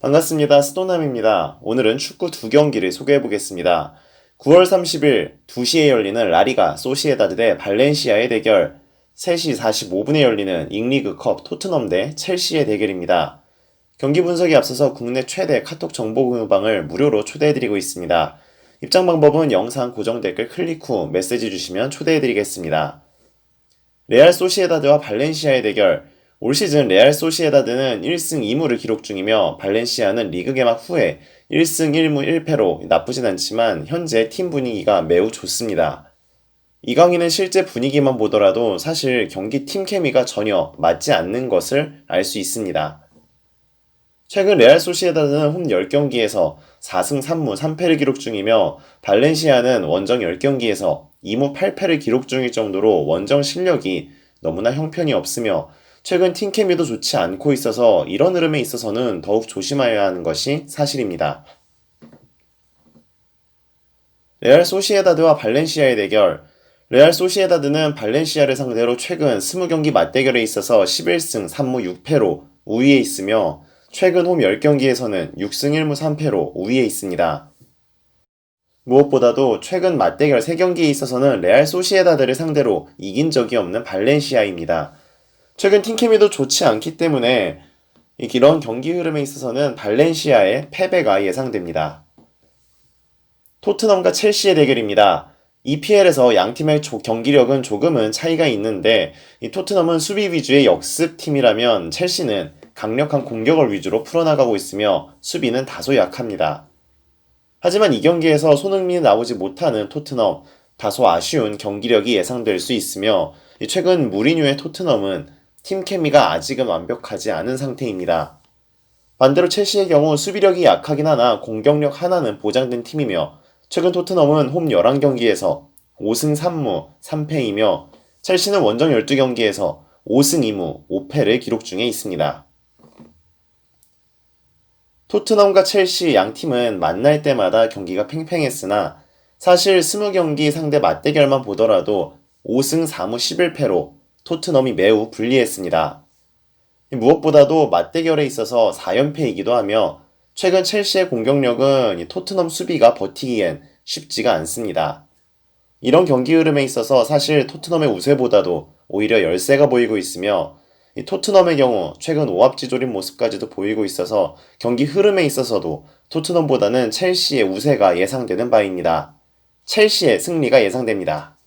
반갑습니다. 스토남입니다. 오늘은 축구 두 경기를 소개해 보겠습니다. 9월 30일 2시에 열리는 라리가 소시에다드 대 발렌시아의 대결, 3시 45분에 열리는 잉리그컵 토트넘 대 첼시의 대결입니다. 경기 분석에 앞서서 국내 최대 카톡 정보 공유방을 무료로 초대해 드리고 있습니다. 입장 방법은 영상 고정 댓글 클릭 후 메시지 주시면 초대해 드리겠습니다. 레알 소시에다드와 발렌시아의 대결, 올 시즌 레알 소시에다드는 1승 2무를 기록 중이며 발렌시아는 리그 개막 후에 1승 1무 1패로 나쁘진 않지만 현재 팀 분위기가 매우 좋습니다. 이강인은 실제 분위기만 보더라도 사실 경기 팀 케미가 전혀 맞지 않는 것을 알 수 있습니다. 최근 레알 소시에다드는 홈 10경기에서 4승 3무 3패를 기록 중이며 발렌시아는 원정 10경기에서 2무 8패를 기록 중일 정도로 원정 실력이 너무나 형편이 없으며 최근 팀 케미도 좋지 않고 있어서 이런 흐름에 있어서는 더욱 조심해야 하는 것이 사실입니다. 레알 소시에다드와 발렌시아의 대결. 레알 소시에다드는 발렌시아를 상대로 최근 20경기 맞대결에 있어서 11승 3무 6패로 우위에 있으며 최근 홈 10경기에서는 6승 1무 3패로 우위에 있습니다. 무엇보다도 최근 맞대결 3경기에 있어서는 레알 소시에다드를 상대로 이긴 적이 없는 발렌시아입니다. 최근 팀케미도 좋지 않기 때문에 이런 경기 흐름에 있어서는 발렌시아의 패배가 예상됩니다. 토트넘과 첼시의 대결입니다. EPL에서 양 팀의 조- 경기력은 조금은 차이가 있는데 이 토트넘은 수비 위주의 역습팀이라면 첼시는 강력한 공격을 위주로 풀어나가고 있으며 수비는 다소 약합니다. 하지만 이 경기에서 손흥민이 나오지 못하는 토트넘 다소 아쉬운 경기력이 예상될 수 있으며 이 최근 무리뉴의 토트넘은 팀 케미가 아직은 완벽하지 않은 상태입니다. 반대로 첼시의 경우 수비력이 약하긴 하나 공격력 하나는 보장된 팀이며 최근 토트넘은 홈 11경기에서 5승 3무 3패이며 첼시는 원정 12경기에서 5승 2무 5패를 기록 중에 있습니다. 토트넘과 첼시 양 팀은 만날 때마다 경기가 팽팽했으나 사실 20경기 상대 맞대결만 보더라도 5승 4무 11패로 토트넘이 매우 불리했습니다. 무엇보다도 맞대결에 있어서 4연패이기도 하며 최근 첼시의 공격력은 이 토트넘 수비가 버티기엔 쉽지가 않습니다. 이런 경기 흐름에 있어서 사실 토트넘의 우세보다도 오히려 열세가 보이고 있으며 이 토트넘의 경우 최근 오합지졸인 모습까지도 보이고 있어서 경기 흐름에 있어서도 토트넘보다는 첼시의 우세가 예상되는 바입니다. 첼시의 승리가 예상됩니다.